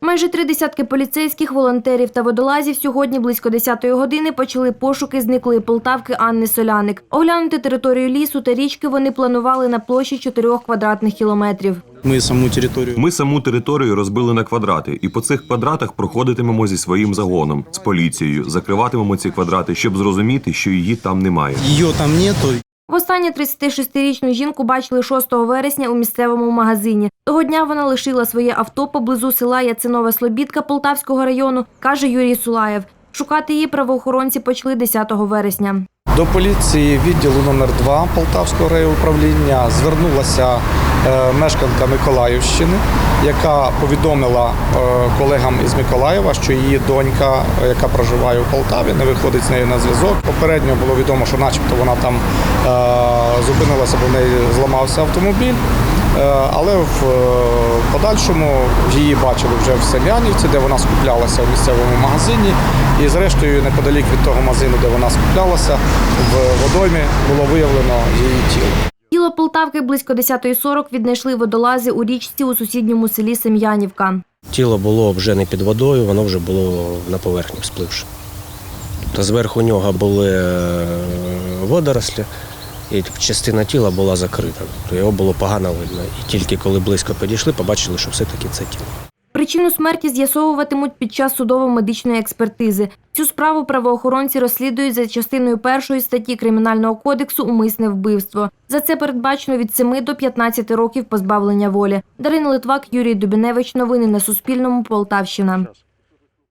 Майже три десятки поліцейських, волонтерів та водолазів сьогодні близько 10-ї години почали пошуки зниклої Полтавки Анни Соляник. Оглянути територію лісу та річки вони планували на площі 4 квадратних кілометрів. Ми саму територію Ми саму територію розбили на квадрати, і по цих квадратах проходитимемо зі своїм загоном з поліцією, закриватимемо ці квадрати, щоб зрозуміти, що її там немає. її там нету. Востаннє 36-річну жінку бачили 6 вересня у місцевому магазині. Того дня вона лишила своє авто поблизу села Яцинова Слобідка Полтавського району, каже Юрій Сулаєв. Шукати її правоохоронці почали 10 вересня. До поліції відділу номер 2 Полтавського райуправління звернулася е, мешканка Миколаївщини, яка повідомила е, колегам із Миколаєва, що її донька, яка проживає у Полтаві, не виходить з нею на зв'язок. Попередньо було відомо, що начебто вона там е, зупинилася, бо в неї зламався автомобіль. Е, Але в е, подальшому її бачили вже в Селянівці, де вона скуплялася в місцевому магазині. І зрештою, неподалік від того магазину, де вона скуплялася, в водоймі було виявлено її тіло. Тіло Полтавки близько 10.40 віднайшли водолази у річці у сусідньому селі Сем'янівка. Тіло було вже не під водою, воно вже було на поверхні вспливши. Тобто зверху нього були е, водорослі, і частина тіла була закрита. Тобто його було погано видно. І тільки коли близько підійшли, побачили, що все-таки це тіло. Причину смерті з'ясовуватимуть під час судово-медичної експертизи. Цю справу правоохоронці розслідують за частиною першої статті Кримінального кодексу Умисне вбивство. За це передбачено від 7 до 15 років позбавлення волі. Дарина Литвак, Юрій Дубіневич. Новини на Суспільному. Полтавщина.